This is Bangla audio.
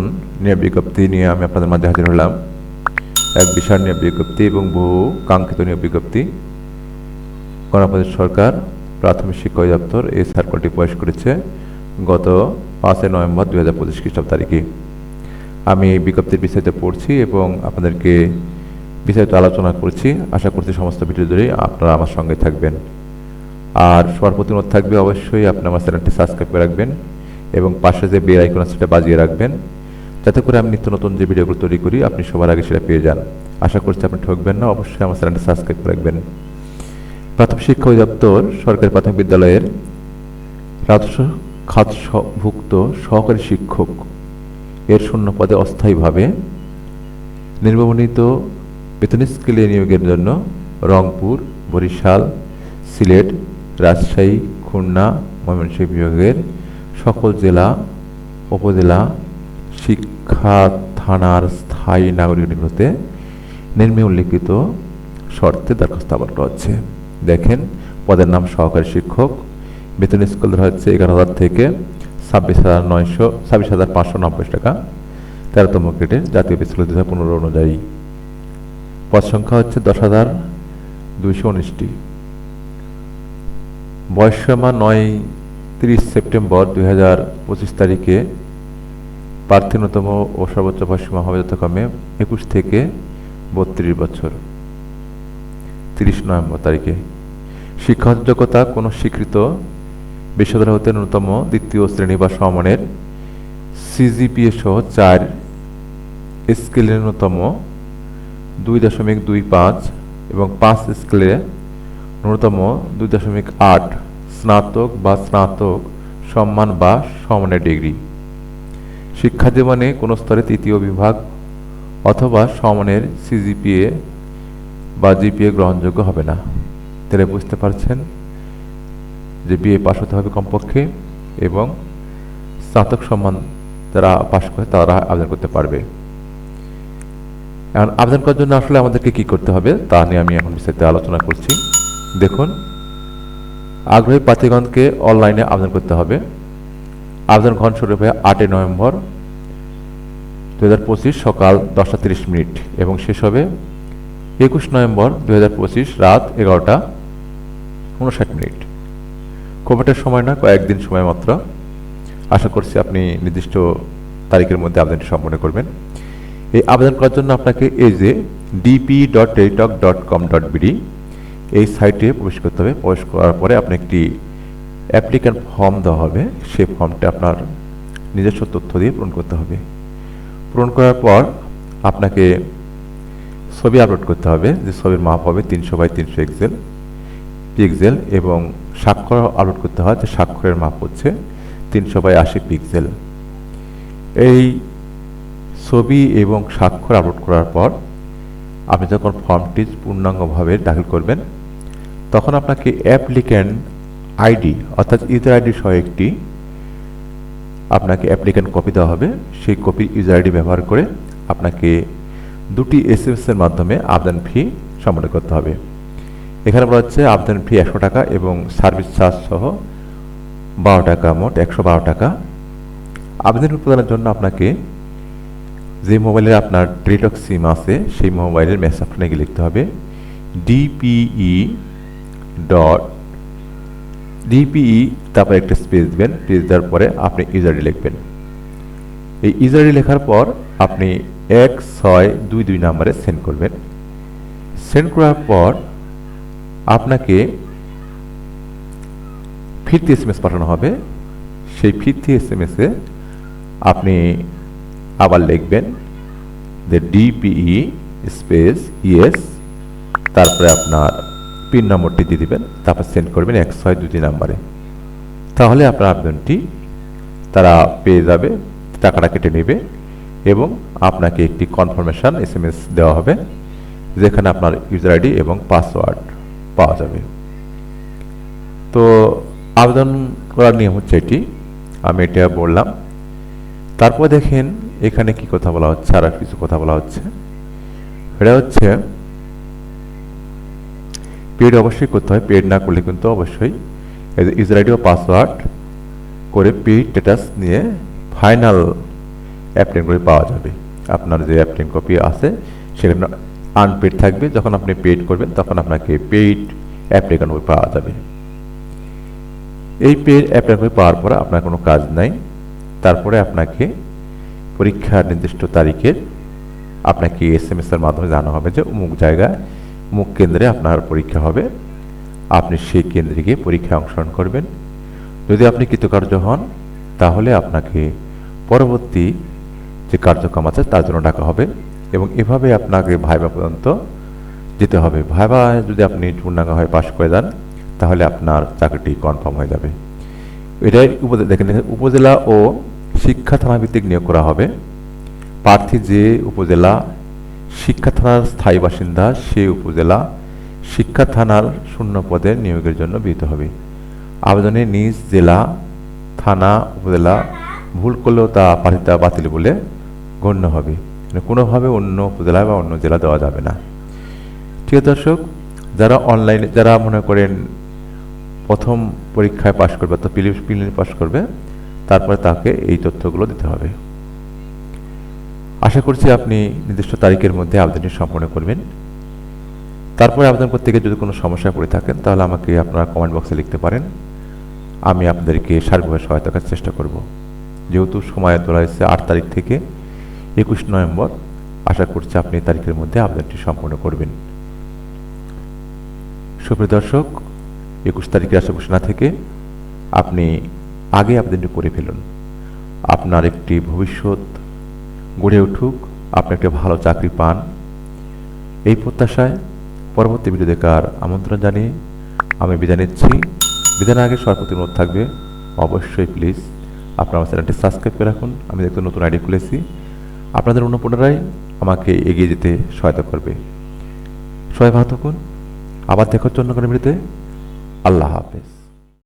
নতুন নিয়োগ বিজ্ঞপ্তি নিয়ে আমি আপনাদের মাঝে হাজির হলাম। এক বিশাল নিয়োগ বিজ্ঞপ্তি এবং বহু কাঙ্ক্ষিত নিয়োগ বিজ্ঞপ্তি। গণপ্রদেশ সরকার প্রাথমিক শিক্ষা অধিদপ্তর এই সার্কুলটি প্রকাশ করেছে গত পাঁচই নভেম্বর দু হাজার পঁচিশ খ্রিস্টাব্দ তারিখে। আমি এই বিজ্ঞপ্তির বিস্তারিত পড়ছি এবং আপনাদেরকে বিস্তারিত আলোচনা করছি। আশা করছি সমস্ত ভিডিও ধরেই আপনারা আমার সঙ্গে থাকবেন। আর সবার প্রতি থাকবে অবশ্যই আপনি আমার চ্যানেলটি সাবস্ক্রাইব করে রাখবেন এবং পাশে যে বেল আইকন সেটা বাজিয়ে রাখবেন। যাতে করে আমি নিত্য নতুন যে ভিডিওগুলো তৈরি করি, আপনি সবার আগে সেটা পেয়ে যান। আশা করছি আপনি ঠকবেন না, অবশ্যই আমার চ্যানেলটি সাবস্ক্রাইব করে রাখবেন। প্রাথমিক শিক্ষা অধিদপ্তর, সরকারি প্রাথমিক বিদ্যালয়ের রাজস্ব খাতভুক্ত সহকারী শিক্ষক, এর শূন্য পদে অস্থায়ীভাবে নির্বাচিত বেতন স্কেলে নিয়োগের জন্য রংপুর, বরিশাল, সিলেট, রাজশাহী, খুলনা, ময়মনসিংহ বিভাগের সকল জেলা, উপজেলা শিক্ষা থানার স্থায়ী নাগরিক নাগরিকগুলোতে নিম্নে উল্লিখিত শর্তে দরখাস্ত আবার করা হচ্ছে। দেখেন, পদের নাম সহকারী শিক্ষক, বেতন স্কুল ধরা হচ্ছে এগারো হাজার থেকে ছাব্বিশ হাজার নয়শো, ছাব্বিশ হাজার পাঁচশো নব্বই টাকা। তেরোতম গ্রেডের জাতীয় বিশ্ববিদ্যালয় দু হাজার পনেরো অনুযায়ী। পদ সংখ্যা হচ্ছে দশ হাজার দুইশো উনিশটি। বয়সসীমা নয় তিরিশ সেপ্টেম্বর দুই হাজার পঁচিশ তারিখে প্রার্থীনতম ও সর্বোচ্চ বয়সসীমা হবে যথাক্রমে একুশ থেকে বত্রিশ বছর। তিরিশ নভেম্বর তারিখে। শিক্ষাগত যোগ্যতা কোনো স্বীকৃত বিশ্ববিদ্যালয় হতে ন্যূনতম দ্বিতীয় শ্রেণি বা সমানের সিজিপিএ সহ চার স্কেলের ন্যূনতম দুই দশমিক দুই পাঁচ এবং পাঁচ স্কেলে ন্যূনতম দুই দশমিক আট স্নাতক বা স্নাতক সম্মান বা সমানের ডিগ্রি। শিক্ষা জীবনে কোনো স্তরে তৃতীয় বিভাগ অথবা সমানের সিজিপিএ বা জিপিএ গ্রহণযোগ্য হবে না। তাহলে বুঝতে পারছেন যে বিএ পাশ হতে হবে কমপক্ষে এবং স্নাতক সম্মান যারা পাশ করে তারা আবেদন করতে পারবে। এখন আবেদন করার জন্য আসলে আমাদেরকে কি করতে হবে তা নিয়ে আমি এখন বিস্তারিত আলোচনা করছি। দেখুন, আগ্রহী প্রার্থীগণকে অনলাইনে আবেদন করতে হবে। আবেদন ঘন শুরু হবে আটই নভেম্বর দু হাজার পঁচিশ সকাল দশটা তিরিশ মিনিট এবং শেষ হবে একুশ নভেম্বর দু হাজার পঁচিশ রাত এগারোটা উনষাট মিনিট। খুব একটা সময় না, কয়েকদিন সময় মাত্র। আশা করছি আপনি নির্দিষ্ট তারিখের মধ্যে আবেদনটি সম্পন্ন করবেন। এই আবেদন করার জন্য আপনাকে এই যে DP dot Teletalk dot com dot BD এই সাইটে প্রবেশ করতে হবে। প্রবেশ করার পরে আপনি একটি অ্যাপ্লিক্যান্ট ফর্ম দেওয়া হবে, সেই ফর্মটা আপনার নিজস্ব তথ্য দিয়ে পূরণ করতে হবে। পূরণ করার পর আপনাকে ছবি আপলোড করতে হবে, যে ছবির মাপ হবে তিনশো বাই তিনশো এক্সেল, পিক্সেল এবং স্বাক্ষর আপলোড করতে হয়, যে স্বাক্ষরের মাপ হচ্ছে তিনশো বাই আশি পিক্সেল। এই ছবি এবং স্বাক্ষর আপলোড করার পর আপনি যখন ফর্মটি পূর্ণাঙ্গভাবে দাখিল করবেন, তখন আপনাকে অ্যাপ্লিক্যান্ট আইডি, অর্থাৎ ইউজার আইডি সহ একটি আপনাকে অ্যাপ্লিক্যান্ট কপি দেওয়া হবে। সেই কপি ইউজার আইডি ব্যবহার করে আপনাকে দুটি এস এম এর মাধ্যমে আবেদন ফি সম্পন্ন করতে হবে। এখানে বলা হচ্ছে আবেদন ফি একশো টাকা এবং সার্ভিস চার্জ সহ বারো টাকা, মোট একশো বারো টাকা। আবেদন প্রদানের জন্য আপনাকে যে মোবাইলে আপনার টেলিটক সিম আছে, সেই মোবাইলের মেসেজ আপনাকে লিখতে হবে। ডিপিই ডট ডিপিই তারপরে একটা স্পেস দেবেন স্পেস দেওয়ার পরে আপনি ইউজারডি লিখবেন। এই ইউজারডি লেখার পর আপনি এক, ছয়, দুই দুই নাম্বারে সেন্ড করবেন। সেন্ড করার পর আপনাকে ফিরতি এস এম এস পাঠানো হবে। সেই ফিরতি এস এম এসে আপনি আবার লিখবেন যে ডিপিই স্পেস ইএস তারপরে আপনার পিন নম্বরটি দিয়ে দিবেন, তারপর সেন্ড করবেন এক ছয় দুটি নাম্বারে। তাহলে আপনার আবেদনটি তারা পেয়ে যাবে, টাকাটা কেটে নেবে এবং আপনাকে একটি কনফার্মেশন এস এম এস দেওয়া হবে, যেখানে আপনার ইউজার আইডি এবং পাসওয়ার্ড পাওয়া যাবে। তো আবেদন করার নিয়ম হচ্ছে এটি, আমি এটা বললাম। তারপর দেখেন এখানে কি কথা বলা হচ্ছে আর কিছু কথা বলা হচ্ছে। এটা হচ্ছে পেড অবশ্যই করতে হয়, পেড না করলে কিন্তু অবশ্যই ইউজার আইডি ও পাসওয়ার্ড করে পেড স্ট্যাটাস নিয়ে ফাইনাল অ্যাপ্টেন কপি পাওয়া যাবে। আপনার যে অ্যাপ্টেন কপি আছে, সেখানে আনপেড থাকবে। যখন আপনি পেড করবেন, তখন আপনাকে পেইড অ্যাপ্লিকেশন কপি পাওয়া যাবে। এই পেড অ্যাপ্লাই কপি পাওয়ার পরে আপনার কোনো কাজ নাই। তারপরে আপনাকে পরীক্ষার নির্দিষ্ট তারিখের আপনাকে এস এম এস এর মাধ্যমে জানানো হবে যে অমুক জায়গায় অমুক কেন্দ্রে আপনার পরীক্ষা হবে। আপনি সেই কেন্দ্রে গিয়ে পরীক্ষায় অংশগ্রহণ করবেন। যদি আপনি কৃতকার্য হন, তাহলে আপনাকে পরবর্তী যে কার্যক্রম আছে, তার জন্য ডাকা হবে এবং এভাবে আপনাকে ভাইবা পর্যন্ত যেতে হবে। ভাইবা যদি আপনি পূর্ণাঙ্গ হয় পাশ করে দেন তাহলে আপনার চাকরিটি কনফার্ম হয়ে যাবে। এটাই দেখেন উপজেলা ও শিক্ষা থানা ভিত্তিক নিয়োগ করা হবে। প্রার্থী যে উপজেলা শিক্ষা থানার স্থায়ী বাসিন্দা সেই উপজেলা শিক্ষা থানার শূন্য পদে নিয়োগের জন্য বিহিত হবে। আবেদনে নিজ জেলা, থানা, উপজেলা ভুল করলেও তা প্রার্থিতা বাতিল বলে গণ্য হবে। মানে কোনোভাবে অন্য উপজেলা বা অন্য জেলা দেওয়া যাবে না। ঠিক দর্শক, যারা অনলাইনে যারা মনে করেন প্রথম পরীক্ষায় পাশ করবে অর্থাৎ প্রিলিমিনারি পাশ করবে, তারপরে তাকে এই তথ্যগুলো দিতে হবে। আশা করছি আপনি নির্দিষ্ট তারিখের মধ্যে আবেদনটি সম্পন্ন করবেন। তারপরে আবেদন করতে গিয়ে যদি কোনো সমস্যায় পড়ে থাকেন, তাহলে আমাকে আপনারা কমেন্ট বক্সে লিখতে পারেন। আমি আপনাদেরকে সার্বিকভাবে সহায়তা করার চেষ্টা করব। যেহেতু সময় তোলা হয়েছে আট তারিখ থেকে একুশ নভেম্বর, আশা করছি আপনি এই তারিখের মধ্যে আবেদনটি সম্পন্ন করবেন। সুপ্রিয় দর্শক, একুশ তারিখের আশা ঘোষণা থেকে আপনি আগে আবেদনটি করে ফেলুন। আপনার একটি ভবিষ্যৎ গড়ে উঠুক, আপনি একটা ভালো চাকরি পান। এই প্রত্যাশায় পরবর্তী ভিডিও দেখার আমন্ত্রণ জানিয়ে আমি বিদায় নিচ্ছি। বিদায়ের আগে সরপতি অনুরোধ থাকবে, অবশ্যই প্লিজ আপনার আমার চ্যানেলটি সাবস্ক্রাইব করে রাখুন। আমি দেখতে নতুন আইডি খুলেছি। আপনাদের পুনরায় আমাকে এগিয়ে যেতে সহায়তা করবে। সবাই ভালো থাকুন। আবার দেখার জন্য করে ভিডিওতে। আল্লাহ হাফেজ।